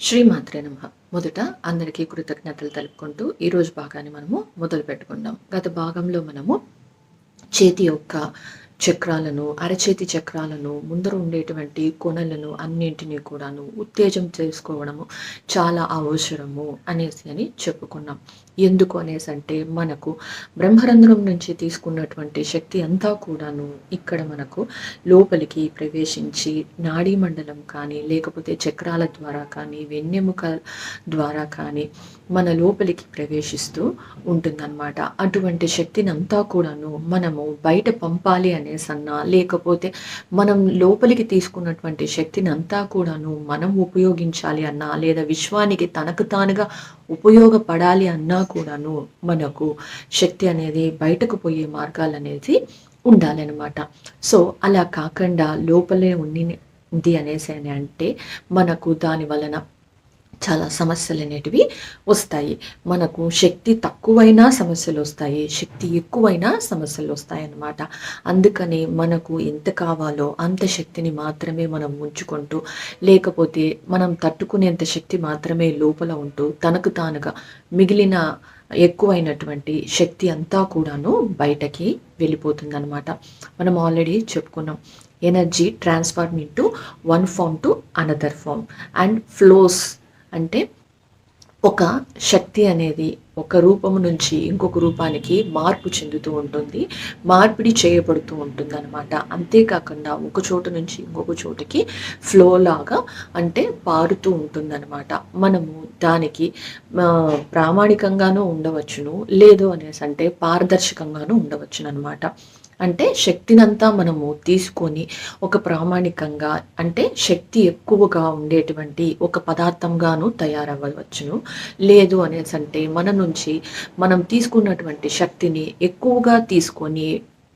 శ్రీమాత్రే నమ. మొదట అందరికీ కృతజ్ఞతలు తెలుపుకుంటూ ఈరోజు భాగాన్ని మనము మొదలు పెట్టుకుందాం. గత భాగంలో మనము చేతి యొక్క చక్రాలను అరచేతి చక్రాలను ముందర ఉండేటువంటి కొనలను అన్నింటినీ కూడాను ఉత్తేజం చేసుకోవడము చాలా అవసరము అనేసి అని చెప్పుకున్నాం. ఎందుకు అనేసి అంటే మనకు బ్రహ్మరంధ్రం నుంచి తీసుకున్నటువంటి శక్తి అంతా కూడాను ఇక్కడ మనకు లోపలికి ప్రవేశించి నాడీ మండలం కానీ లేకపోతే చక్రాల ద్వారా కానీ వెన్నెముక ద్వారా కానీ మన లోపలికి ప్రవేశిస్తూ ఉంటుందన్నమాట. అటువంటి శక్తిని అంతా కూడాను మనము బయట పంపాలి అనేసన్నా లేకపోతే మనం లోపలికి తీసుకున్నటువంటి శక్తిని అంతా కూడాను మనం ఉపయోగించాలి అన్నా లేదా విశ్వానికి తనకు తానుగా ఉపయోగపడాలి అన్నా కూడాను మనకు శక్తి అనేది బయటకు పోయే మార్గాలు అనేది ఉండాలన్నమాట. సో అలా కాకుండా లోపలే ఉంది అనేసి అని అంటే మనకు దాని వలన చాలా సమస్యలు అనేటివి వస్తాయి. మనకు శక్తి తక్కువైనా సమస్యలు వస్తాయి. శక్తి ఎక్కువైనా సమస్యలు వస్తాయి అన్నమాట అందుకని మనకు ఎంత కావాలో అంత శక్తిని మాత్రమే మనం ఉంచుకుంటూ లేకపోతే మనం తట్టుకునేంత శక్తి మాత్రమే లోపల ఉంటూ తనకు తానుగా మిగిలిన ఎక్కువైనటువంటి శక్తి అంతా కూడాను బయటకి వెళ్ళిపోతుంది అనమాట మనం ఆల్రెడీ చెప్పుకున్నాం. Energy transform into one form to another form and flows అంటే ఒక శక్తి అనేది ఒక రూపము నుంచి ఇంకొక రూపానికి మార్పు చెందుతూ ఉంటుంది మార్పిడి చేయబడుతూ ఉంటుంది అనమాట అంతేకాకుండా ఒక చోట నుంచి ఇంకొక చోటుకి ఫ్లో లాగా అంటే పారుతూ ఉంటుందన్నమాట. మనము దానికి ప్రామాణికంగానూ ఉండవచ్చును లేదు అనేసి అంటే పారదర్శకంగానూ ఉండవచ్చును అనమాట అంటే శక్తినంతా మనము తీసుకొని ఒక ప్రామాణికంగా అంటే శక్తి ఎక్కువగా ఉండేటువంటి ఒక పదార్థంగాను తయారవ్వవచ్చును. లేదు అనేసి అంటే మన నుంచి మనం తీసుకున్నటువంటి శక్తిని ఎక్కువగా తీసుకొని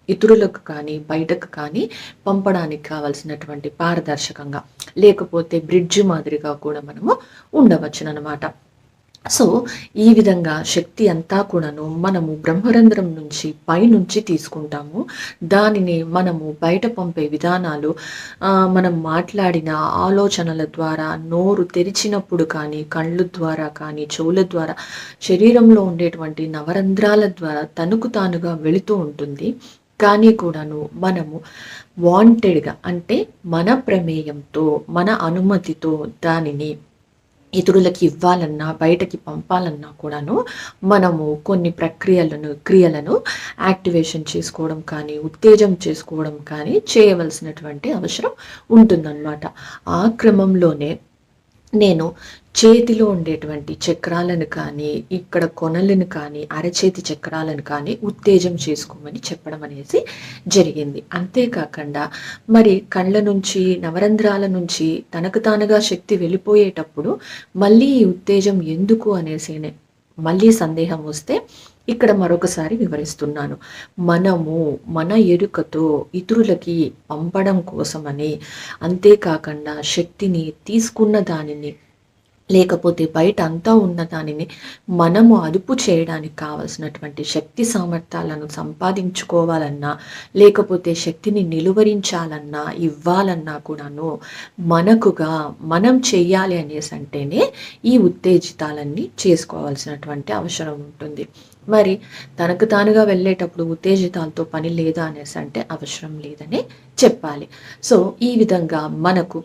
ఇతరులకు కానీ బయటకు కానీ పంపడానికి కావలసినటువంటి పారదర్శకంగా లేకపోతే బ్రిడ్జ్ మాదిరిగా కూడా మనము ఉండవచ్చునమాట సో ఈ విధంగా శక్తి అంతా కూడాను మనము బ్రహ్మరంధ్రం నుంచి పైనుంచి తీసుకుంటాము. దానిని మనము బయట పంపే విధానాలు మనం మాట్లాడిన ఆలోచనల ద్వారా నోరు తెరిచినప్పుడు కానీ కళ్ళు ద్వారా కానీ చెవుల ద్వారా శరీరంలో ఉండేటువంటి నవరంధ్రాల ద్వారా తనుకు తానుగా వెళుతూ ఉంటుంది. కానీ కూడాను మనము వాంటెడ్గా అంటే మన ప్రమేయంతో మన అనుమతితో దానిని ఇతరులకి ఇవ్వాలన్నా బయటకి పంపాలన్నా కూడాను మనము కొన్ని ప్రక్రియలను క్రియలను యాక్టివేషన్ చేసుకోవడం కానీ ఉత్తేజం చేసుకోవడం కానీ చేయవలసినటువంటి అవసరం ఉంటుందన్నమాట. ఆ క్రమంలోనే నేను చేతిలో ఉండేటువంటి చక్రాలను కానీ ఇక్కడ కొనలను కానీ అరచేతి చక్రాలను కానీ ఉత్తేజం చేసుకోమని చెప్పడం అనేసి జరిగింది. అంతేకాకుండా మరి కళ్ళ నుంచి నవరంధ్రాల నుంచి తనకు తానుగా శక్తి వెళ్ళిపోయేటప్పుడు మళ్ళీ ఈ ఉత్తేజం ఎందుకు అనేసి మళ్ళీ సందేహం వస్తే ఇక్కడ మరొకసారి వివరిస్తున్నాను. మనము మన ఎరుకతో ఇతరులకి పంపడం కోసమని అంతేకాకుండా శక్తిని తీసుకున్న దానిని లేకపోతే బయట అంతా ఉన్న దానిని మనము అదుపు చేయడానికి కావలసినటువంటి శక్తి సామర్థ్యాలను సంపాదించుకోవాలన్నా లేకపోతే శక్తిని నిలువరించాలన్నా ఇవ్వాలన్నా కూడాను మనకుగా మనం చెయ్యాలి అనేసి అంటేనే ఈ ఉత్తేజితాలన్నీ చేసుకోవాల్సినటువంటి అవసరం ఉంటుంది. మరి తనకు తానుగా వెళ్ళేటప్పుడు ఉత్తేజితాలతో పని లేదా అనేసి అంటే అవసరం లేదని చెప్పాలి. సో ఈ విధంగా మనకు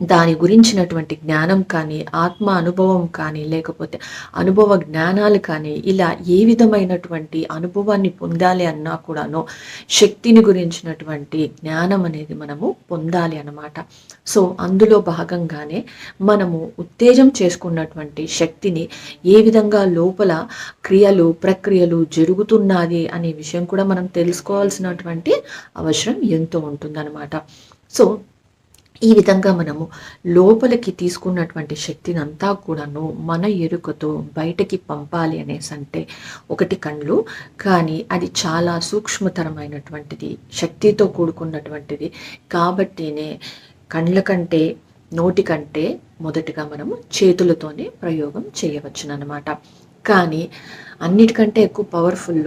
దాని గురించినటువంటి జ్ఞానం కానీ ఆత్మ అనుభవం కానీ లేకపోతే అనుభవ జ్ఞానాలు కానీ ఇలా ఏ విధమైనటువంటి అనుభవాన్ని పొందాలి అన్నా కూడాను శక్తిని గురించినటువంటి జ్ఞానం అనేది మనము పొందాలి అన్నమాట. సో అందులో భాగంగానే మనము ఉత్తేజం చేసుకున్నటువంటి శక్తిని ఏ విధంగా లోపల క్రియలు ప్రక్రియలు జరుగుతున్నది అనే విషయం కూడా మనం తెలుసుకోవాల్సినటువంటి అవసరం ఎంతో ఉంటుందన్నమాట. సో ఈ విధంగా మనము లోపలికి తీసుకున్నటువంటి శక్తిని అంతా కూడాను మన ఎరుకతో బయటకి పంపాలి అనేసి అంటే ఒకటి కళ్ళు కానీ అది చాలా సూక్ష్మతరమైనటువంటిది శక్తితో కూడుకున్నటువంటిది. కాబట్టినే కళ్ళ కంటే నోటి కంటే మొదటిగా మనము చేతులతోనే ప్రయోగం చేయవచ్చునమాట కానీ అన్నిటికంటే ఎక్కువ పవర్ఫుల్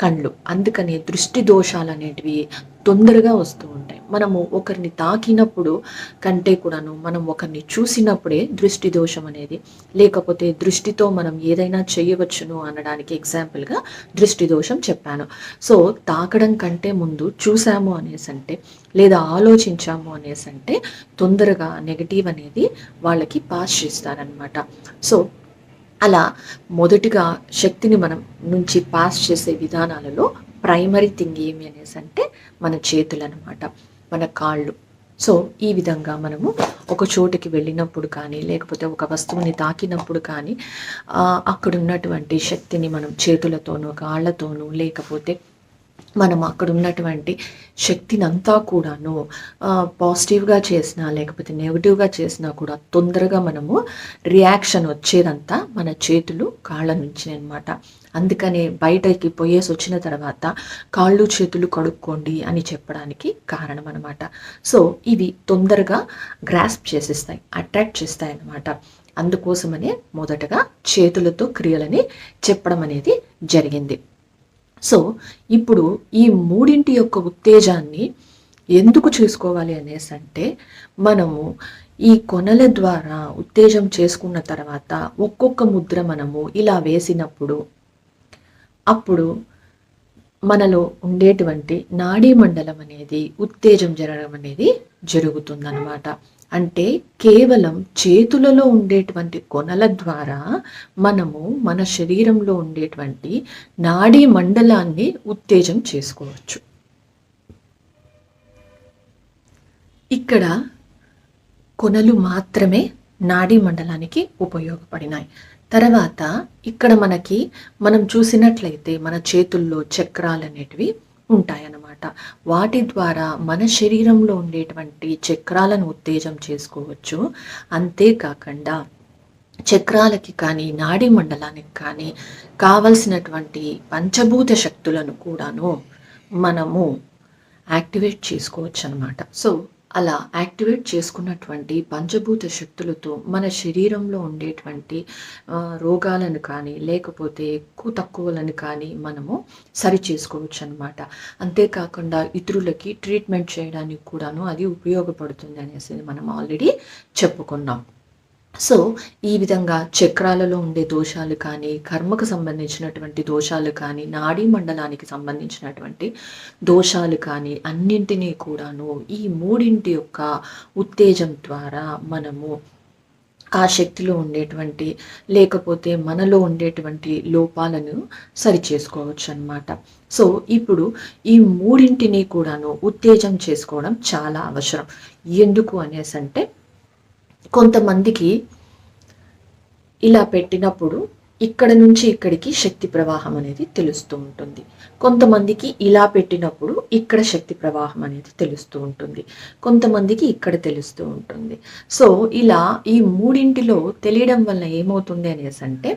కళ్ళు. అందుకని దృష్టి దోషాలు అనేటివి తొందరగా వస్తూ ఉంటాయి. మనము ఒకరిని తాకినప్పుడు కంటే కూడాను మనం ఒకరిని చూసినప్పుడే దృష్టి దోషం అనేది లేకపోతే దృష్టితో మనం ఏదైనా చేయవచ్చును అనడానికి ఎగ్జాంపుల్గా దృష్టి దోషం చెప్పాను. సో తాకడం కంటే ముందు చూసాము అనేసి అంటే లేదా ఆలోచించాము అనేసి అంటే తొందరగా నెగటివ్ అనేది వాళ్ళకి పాస్ చేస్తారనమాట సో అలా మొదటిగా శక్తిని మనం నుంచి పాస్ చేసే విధానాలలో ప్రైమరీ థింగ్ ఏమి అనేసి అంటే మన చేతులు అనమాట మన కాళ్ళు. సో ఈ విధంగా మనము ఒక చోటుకి వెళ్ళినప్పుడు కానీ లేకపోతే ఒక వస్తువుని తాకినప్పుడు కానీ అక్కడ ఉన్నటువంటి శక్తిని మనం చేతులతోనూ కాళ్ళతోనూ లేకపోతే మనం అక్కడ ఉన్నటువంటి శక్తిని అంతా కూడాను పాజిటివ్గా చేసినా లేకపోతే నెగిటివ్గా చేసినా కూడా తొందరగా మనము రియాక్షన్ వచ్చేదంతా మన చేతులు కాళ్ళ నుంచి అనమాట అందుకనే బయటకి పోయేసి వచ్చిన తర్వాత కాళ్ళు చేతులు కడుక్కోండి అని చెప్పడానికి కారణం అనమాట సో ఇవి తొందరగా గ్రాస్ప్ చేసేస్తాయి అట్రాక్ట్ చేస్తాయి అన్నమాట. అందుకోసమనే మొదటగా చేతులతో క్రియలని చెప్పడం అనేది జరిగింది. సో ఇప్పుడు ఈ మూడింటి యొక్క ఉత్తేజాన్ని ఎందుకు చేసుకోవాలి అనేసి అంటే మనము ఈ కొనల ద్వారా ఉత్తేజం చేసుకున్న తర్వాత ఒక్కొక్క ముద్ర మనము ఇలా వేసినప్పుడు అప్పుడు మనలో ఉండేటువంటి నాడీ మండలం అనేది ఉత్తేజం జరగడం అనేది జరుగుతుందన్నమాట. అంటే కేవలం చేతులలో ఉండేటువంటి కొనల ద్వారా మనము మన శరీరంలో ఉండేటువంటి నాడీ మండలాన్ని ఉత్తేజం చేసుకోవచ్చు. ఇక్కడ కొనలు మాత్రమే నాడీ మండలానికి ఉపయోగపడినాయి. తర్వాత ఇక్కడ మనకి మనం చూసినట్లయితే మన చేతుల్లో చక్రాలు అనేటివి ఉంటాయన్నమాట. వాటి ద్వారా మన శరీరంలో ఉండేటువంటి చక్రాలను ఉత్తేజం చేసుకోవచ్చు. అంతేకాకుండా చక్రాలకి కానీ నాడీ మండలానికి కానీ కావలసినటువంటి పంచభూత శక్తులను కూడాను మనము యాక్టివేట్ చేసుకోవచ్చు అనమాట సో అలా యాక్టివేట్ చేసుకున్నటువంటి పంచభూత శక్తులతో మన శరీరంలో ఉండేటువంటి రోగాలను కానీ లేకపోతే ఎక్కువ తక్కువలను కానీ మనము సరి చేసుకోవచ్చు అనమాట అంతేకాకుండా ఇతరులకి ట్రీట్మెంట్ చేయడానికి కూడాను అది ఉపయోగపడుతుంది అనేసి మనం ఆల్రెడీ చెప్పుకున్నాం. సో ఈ విధంగా చక్రాలలో ఉండే దోషాలు కానీ కర్మకు సంబంధించినటువంటి దోషాలు కానీ నాడీ మండలానికి సంబంధించినటువంటి దోషాలు కానీ అన్నింటినీ కూడాను ఈ మూడింటి యొక్క ఉత్తేజం ద్వారా మనము ఆ శక్తిలో ఉండేటువంటి లేకపోతే మనలో ఉండేటువంటి లోపాలను సరి చేసుకోవచ్చు అనమాట సో ఇప్పుడు ఈ మూడింటిని కూడాను ఉత్తేజం చేసుకోవడం చాలా అవసరం. ఎందుకు అనేసి అంటే కొంతమందికి ఇలా పెట్టినప్పుడు ఇక్కడ నుంచి ఇక్కడికి శక్తి ప్రవాహం అనేది తెలుస్తూ ఉంటుంది. కొంతమందికి ఇలా పెట్టినప్పుడు ఇక్కడ శక్తి ప్రవాహం అనేది తెలుస్తూ ఉంటుంది. కొంతమందికి ఇక్కడ తెలుస్తూ ఉంటుంది. సో ఇలా ఈ మూడింటిలో తెలియడం వల్ల ఏమవుతుంది అనేసి అంటే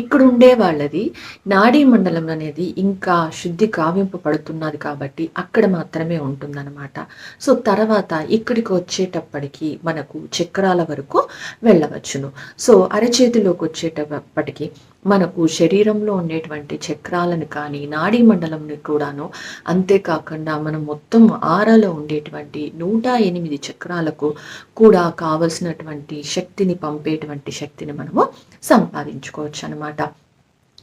ఇక్కడ ఉండే వాళ్ళది నాడీ మండలం అనేది ఇంకా శుద్ధి కావింపబడుతున్నది కాబట్టి అక్కడ మాత్రమే ఉంటుందన్నమాట. సో తర్వాత ఇక్కడికి వచ్చేటప్పటికి మనకు చక్రాల వరకు వెళ్ళవచ్చును. సో అరచేతిలోకి వచ్చేటప్పటికి మనకు శరీరంలో ఉండేటువంటి చక్రాలను కానీ నాడీ మండలంని కూడాను అంతేకాకుండా మనం మొత్తం ఆరాలో ఉండేటువంటి నూట ఎనిమిది చక్రాలకు కూడా కావలసినటువంటి శక్తిని పంపేటువంటి శక్తిని మనము సంపాదించుకోవచ్చు అనమాట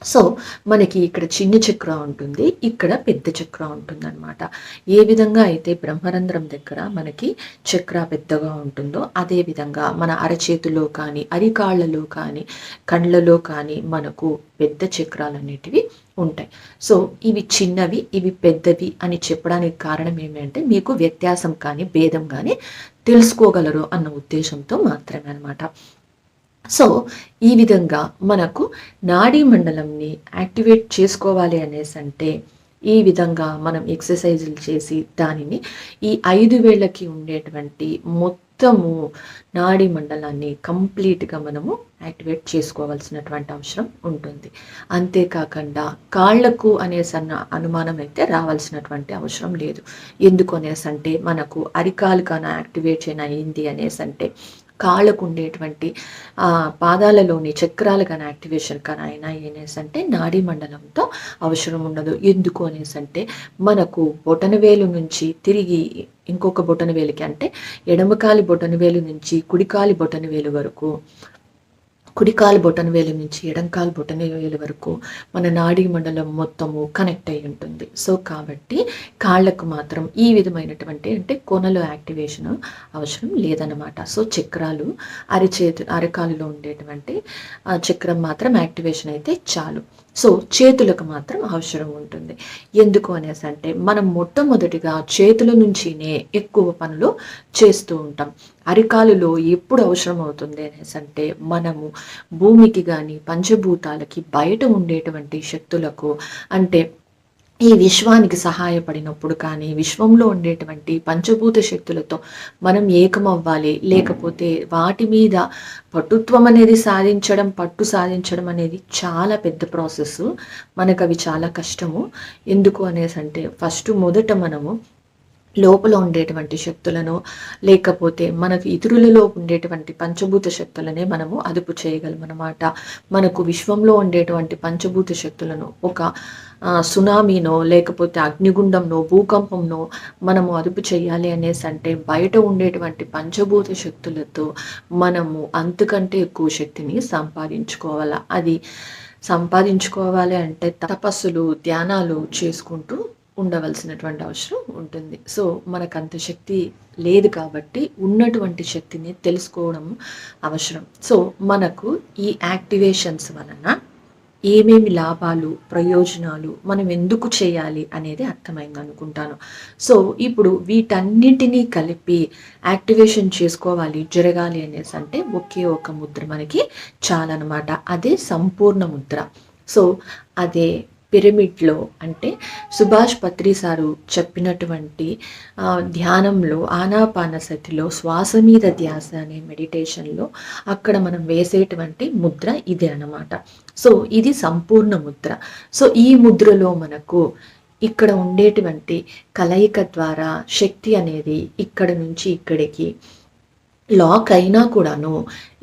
సో మనకి ఇక్కడ చిన్న చక్ర ఉంటుంది ఇక్కడ పెద్ద చక్ర ఉంటుందన్నమాట. ఏ విధంగా అయితే బ్రహ్మరంధ్రం దగ్గర మనకి చక్ర పెద్దగా ఉంటుందో అదే విధంగా మన అరచేతిలో కానీ అరికాళ్ళలో కానీ కండ్లలో కానీ మనకు పెద్ద చక్రాలు అనేటివి ఉంటాయి. సో ఇవి చిన్నవి ఇవి పెద్దవి అని చెప్పడానికి కారణం ఏమంటే మీకు వ్యత్యాసం కానీ భేదం కానీ తెలుసుకోగలరు అన్న ఉద్దేశంతో మాత్రమే అనమాట సో ఈ విధంగా మనకు నాడీ మండలంని యాక్టివేట్ చేసుకోవాలి అనేసి అంటే ఈ విధంగా మనం ఎక్సర్సైజులు చేసి దానిని ఈ ఐదు వేళ్ళకి ఉండేటువంటి మొత్తము నాడీ మండలాన్ని కంప్లీట్గా మనము యాక్టివేట్ చేసుకోవాల్సినటువంటి అవసరం ఉంటుంది. అంతేకాకుండా కాళ్ళకు అనేసి అన్న అనుమానం అయితే రావాల్సినటువంటి అవసరం లేదు. ఎందుకు అనేసి అంటే మనకు అరికాలు కానీ యాక్టివేట్ అయిన అయింది అనేసి అంటే కాళ్ళకు ఉండేటువంటి పాదాలలోని చక్రాలు కానీ యాక్టివేషన్ కానీ అయినా ఏనేసంటే అంటే నాడీ మండలంతో అవసరం ఉండదు. ఎందుకు అనేసి అంటే మనకు బొటనవేలు నుంచి తిరిగి ఇంకొక బొటనవేలుకి అంటే ఎడమకాలి బొటనవేలు నుంచి కుడికాలి బొటనవేలు వరకు కుడికాలు బొటన వేలు నుంచి ఎడంకాలు బొటన వేలు వరకు మన నాడీ మండలం మొత్తము కనెక్ట్ అయి ఉంటుంది. సో కాబట్టి కాళ్ళకు మాత్రం ఈ విధమైనటువంటి అంటే కొనలో యాక్టివేషన్ అవసరం లేదన్నమాట. సో చక్రాలు అరిచేతు అరకాలులో ఉండేటువంటి ఆ చక్రం మాత్రం యాక్టివేషన్ అయితే చాలు. సో చేతులకు మాత్రం అవసరం ఉంటుంది. ఎందుకు అనేసి అంటే మనం మొట్టమొదటిగా చేతుల నుంచినే ఎక్కువ పనులు చేస్తూ ఉంటాం. అరికాలులో ఎప్పుడు అవసరం అవుతుంది అనేసి అంటే మనము భూమికి కానీ పంచభూతాలకి బయట ఉండేటువంటి శక్తులకు అంటే ఈ విశ్వానికి సహాయపడినప్పుడు కానీ విశ్వంలో ఉండేటువంటి పంచభూత శక్తులతో మనం ఏకమవ్వాలి. లేకపోతే వాటి మీద పటుత్వం అనేది సాధించడం పట్టు సాధించడం అనేది చాలా పెద్ద ప్రాసెస్ మనకు అవి చాలా కష్టము. ఎందుకు అనేసి అంటే ఫస్ట్ మొదట మనము లోపల ఉండేటువంటి శక్తులను లేకపోతే మనకు ఇతరులలో ఉండేటువంటి పంచభూత శక్తులనే మనము అదుపు చేయగలం అన్నమాట మనకు విశ్వంలో ఉండేటువంటి పంచభూత శక్తులను ఒక సునామీనో లేకపోతే అగ్నిగుండంనో భూకంపంనో మనము అదుపు చేయాలి అనేసి అంటే బయట ఉండేటువంటి పంచభూత శక్తులతో మనము అంతకంటే ఎక్కువ శక్తిని సంపాదించుకోవాలి? అది సంపాదించుకోవాలి అంటే తపస్సులు ధ్యానాలు చేసుకుంటూ ఉండవలసినటువంటి అవసరం ఉంటుంది. సో మనకు అంత శక్తి లేదు కాబట్టి ఉన్నటువంటి శక్తిని తెలుసుకోవడం అవసరం. సో మనకు ఈ యాక్టివేషన్స్ వలన ఏమేమి లాభాలు ప్రయోజనాలు మనం ఎందుకు చేయాలి అనేది అర్థమైంది అనుకుంటాను. సో ఇప్పుడు వీటన్నిటినీ కలిపి యాక్టివేషన్ చేసుకోవాలి జరగాలి అనేసి అంటే ఒకే ఒక ముద్ర మనకి చాలన్నమాట. అదే సంపూర్ణ ముద్ర. సో అదే పిరమిడ్లో అంటే సుభాష్ పత్రి సారు చెప్పినటువంటి ధ్యానంలో ఆనాపానసతిలో శ్వాస మీద ధ్యాస అనే మెడిటేషన్లో అక్కడ మనం వేసేటువంటి ముద్ర ఇదే అన్నమాట. సో ఇది సంపూర్ణ ముద్ర. సో ఈ ముద్రలో మనకు ఇక్కడ ఉండేటువంటి కలయిక ద్వారా శక్తి అనేది ఇక్కడ నుంచి ఇక్కడికి లాక్ అయినా కూడాను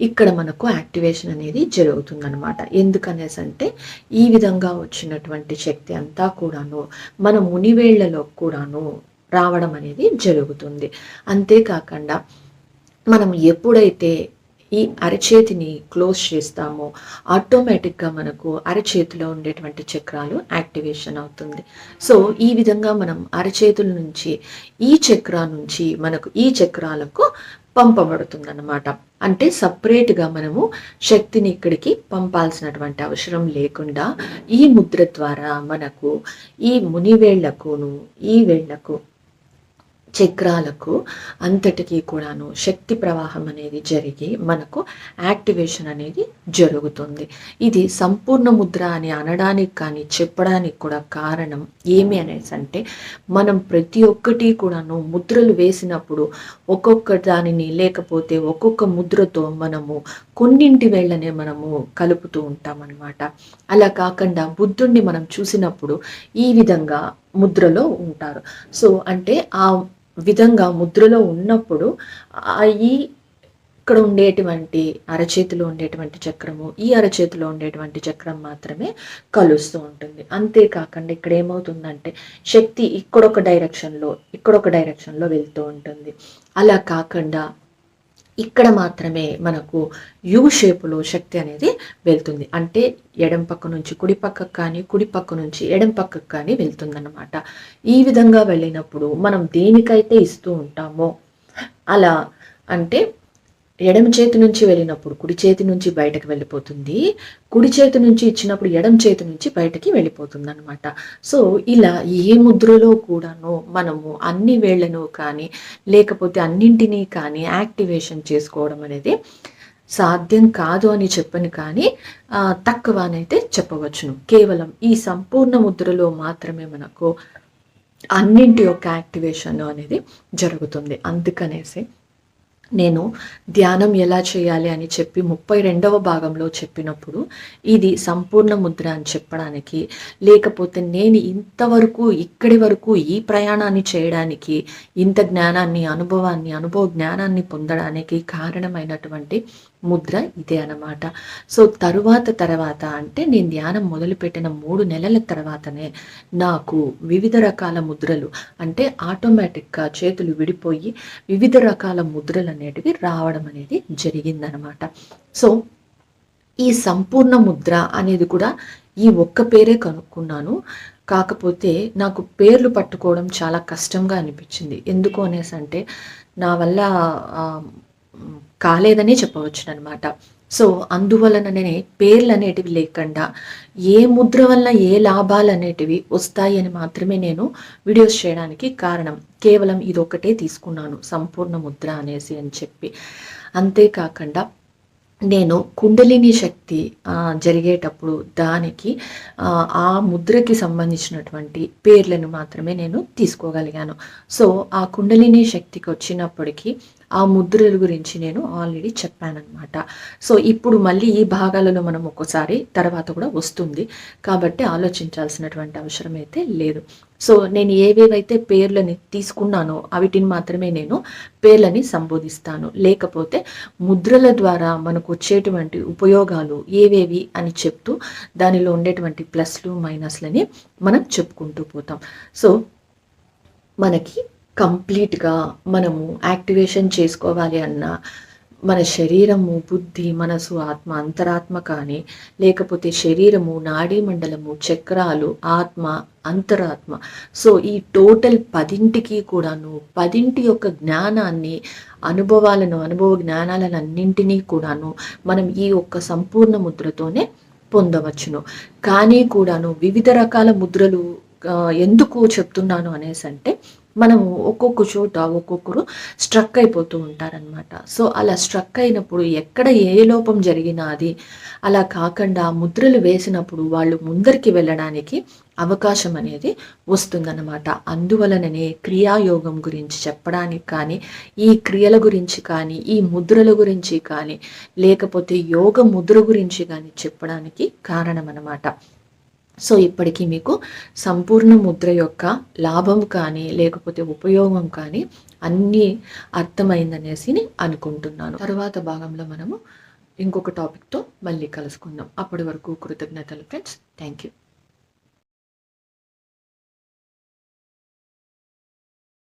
ఇక్కడ మనకు యాక్టివేషన్ అనేది జరుగుతుందనమాట ఎందుకనేసి అంటే ఈ విధంగా వచ్చినటువంటి శక్తి అంతా కూడాను మన మునివేళ్ళలో కూడాను రావడం అనేది జరుగుతుంది. అంతేకాకుండా మనం ఎప్పుడైతే ఈ అరచేతిని క్లోజ్ చేస్తామో ఆటోమేటిక్గా మనకు అరచేతిలో ఉండేటువంటి చక్రాలు యాక్టివేషన్ అవుతుంది. సో ఈ విధంగా మనం అరచేతుల నుంచి ఈ చక్ర నుంచి మనకు ఈ చక్రాలకు పంపబడుతుంది అన్నమాట అంటే సపరేట్గా మనము శక్తిని ఇక్కడికి పంపాల్సినటువంటి అవసరం లేకుండా ఈ ముద్ర ద్వారా మనకు ఈ మునివేళ్ళకును ఈ వేళ్ళకు చక్రాలకు అంతటికీ కూడాను శక్తి ప్రవాహం అనేది జరిగి మనకు యాక్టివేషన్ అనేది జరుగుతుంది. ఇది సంపూర్ణ ముద్ర అని అనడానికి కానీ చెప్పడానికి కూడా కారణం ఏమి అనేసి అంటే మనం ప్రతి ఒక్కటి కూడాను ముద్రలు వేసినప్పుడు ఒక్కొక్క దానిని లేకపోతే ఒక్కొక్క ముద్రతో మనము కొన్నింటి వేళ్ళనే మనము కలుపుతూ ఉంటామన్నమాట. అలా కాకుండా బుద్ధుణ్ణి మనం చూసినప్పుడు ఈ విధంగా ముద్రలో ఉంటారు. సో అంటే ఆ విధంగా ముద్రలో ఉన్నప్పుడు ఈ ఇక్కడ ఉండేటువంటి అరచేతిలో ఉండేటువంటి చక్రము ఈ అరచేతిలో ఉండేటువంటి చక్రం మాత్రమే కలుస్తూ ఉంటుంది. అంతేకాకుండా ఇక్కడ ఏమవుతుందంటే శక్తి ఇక్కడొక డైరెక్షన్లో ఇక్కడొక డైరెక్షన్లో వెళ్తూ ఉంటుంది. అలా కాకుండా ఇక్కడ మాత్రమే మనకు యూ షేపులో శక్తి అనేది వెళ్తుంది. అంటే ఎడం పక్క నుంచి కుడి పక్కకు కానీ కుడి పక్క నుంచి ఎడం పక్కకు కానీ వెళ్తుందన్నమాట. ఈ విధంగా వెళ్ళినప్పుడు మనం దేనికైతే ఇస్తూ ఉంటామో అలా అంటే ఎడమ చేతి నుంచి వెళ్ళినప్పుడు కుడి చేతి నుంచి బయటకు వెళ్ళిపోతుంది. కుడి చేతి నుంచి ఇచ్చినప్పుడు ఎడమ చేతి నుంచి బయటకి వెళ్ళిపోతుంది అనమాట సో ఇలా ఏ ముద్రలో కూడాను మనము అన్ని వేళ్ళను కానీ లేకపోతే అన్నింటినీ కానీ యాక్టివేషన్ చేసుకోవడం అనేది సాధ్యం కాదు అని చెప్పను కానీ తక్కువ అనైతే చెప్పవచ్చును. కేవలం ఈ సంపూర్ణ ముద్రలో మాత్రమే మనకు అన్నింటి యొక్క యాక్టివేషన్ అనేది జరుగుతుంది. అందుకనేసి నేను ధ్యానం ఎలా చేయాలి అని చెప్పి ముప్పై రెండవ భాగంలో చెప్పినప్పుడు ఇది సంపూర్ణ ముద్ర అని చెప్పడానికి లేకపోతే నేను ఇంతవరకు ఇక్కడి వరకు ఈ ప్రయాణాన్ని చేయడానికి ఇంత జ్ఞానాన్ని అనుభవాన్ని అనుభవ జ్ఞానాన్ని పొందడానికి కారణమైనటువంటి ముద్ర ఇదే అన్నమాట. సో తరువాత తర్వాత అంటే నేను ధ్యానం మొదలుపెట్టిన మూడు నెలల తర్వాతనే నాకు వివిధ రకాల ముద్రలు అంటే ఆటోమేటిక్గా చేతులు విడిపోయి వివిధ రకాల ముద్రలు అనేటివి రావడం అనేది జరిగిందనమాట. సో ఈ సంపూర్ణ ముద్ర అనేది కూడా ఈ ఒక్క పేరే కనుక్కున్నాను. కాకపోతే నాకు పేర్లు పట్టుకోవడం చాలా కష్టంగా అనిపించింది. ఎందుకు అనేసి అంటే నా వల్ల కాలేదనే చెప్పవచ్చునమాట సో అందువలననే పేర్లు అనేటివి లేకుండా ఏ ముద్ర వల్ల ఏ లాభాలు అనేటివి వస్తాయి అని మాత్రమే నేను వీడియోస్ చేయడానికి కారణం. కేవలం ఇదొకటే తీసుకున్నాను సంపూర్ణ ముద్ర అనేసి అని చెప్పి. అంతేకాకుండా నేను కుండలిని శక్తి జరిగేటప్పుడు దానికి ఆ ముద్రకి సంబంధించినటువంటి పేర్లను మాత్రమే నేను తీసుకోగలిగాను. సో ఆ కుండలిని శక్తికి వచ్చినప్పటికీ ఆ ముద్రల గురించి నేను ఆల్రెడీ చెప్పానమాట సో ఇప్పుడు మళ్ళీ ఈ భాగాలలో మనం ఒక్కసారి తర్వాత కూడా వస్తుంది. కాబట్టి ఆలోచించాల్సినటువంటి అవసరం అయితే లేదు. సో నేను ఏవేవైతే పేర్లని తీసుకున్నానో అవిటిని మాత్రమే నేను పేర్లని సంబోధిస్తాను. లేకపోతే ముద్రల ద్వారా మనకు వచ్చేటువంటి ఉపయోగాలు ఏవేవి అని చెప్తూ దానిలో ఉండేటువంటి ప్లస్లు మైనస్లని మనం చెప్పుకుంటూ పోతాం. సో మనకి కంప్లీట్గా మనము యాక్టివేషన్ చేసుకోవాలి అన్న మన శరీరము బుద్ధి మనసు ఆత్మ అంతరాత్మ కానీ లేకపోతే శరీరము నాడీ మండలము చక్రాలు ఆత్మ అంతరాత్మ. సో ఈ టోటల్ పదింటికి కూడాను పదింటి యొక్క జ్ఞానాన్ని అనుభవాలను అనుభవ జ్ఞానాలను అన్నింటినీ కూడాను మనం ఈ ఒక్క సంపూర్ణ ముద్రతోనే పొందవచ్చును. కానీ కూడాను వివిధ రకాల ముద్రలు ఎందుకు చెప్తున్నాను అనేసి అంటే మనము ఒక్కొక్క చోట ఒక్కొక్కరు స్ట్రక్ అయిపోతూ ఉంటారనమాట సో అలా స్ట్రక్ అయినప్పుడు ఎక్కడ ఏ లోపం జరిగినా అది అలా కాకుండా ముద్రలు వేసినప్పుడు వాళ్ళు ముందరికి వెళ్ళడానికి అవకాశం అనేది వస్తుందన్నమాట. అందువలననే క్రియాయోగం గురించి చెప్పడానికి కానీ ఈ క్రియల గురించి కానీ ఈ ముద్రల గురించి కానీ లేకపోతే యోగ ముద్ర గురించి కానీ చెప్పడానికి కారణం అన్నమాట సో ఇప్పటికీ మీకు సంపూర్ణ ముద్ర యొక్క లాభం కానీ లేకపోతే ఉపయోగం కానీ అన్నీ అర్థమైందనేసి అనుకుంటున్నాను. తర్వాత భాగంలో మనము ఇంకొక టాపిక్తో మళ్ళీ కలుసుకుందాం. అప్పటి వరకు కృతజ్ఞతలు ఫ్రెండ్స్. Thank you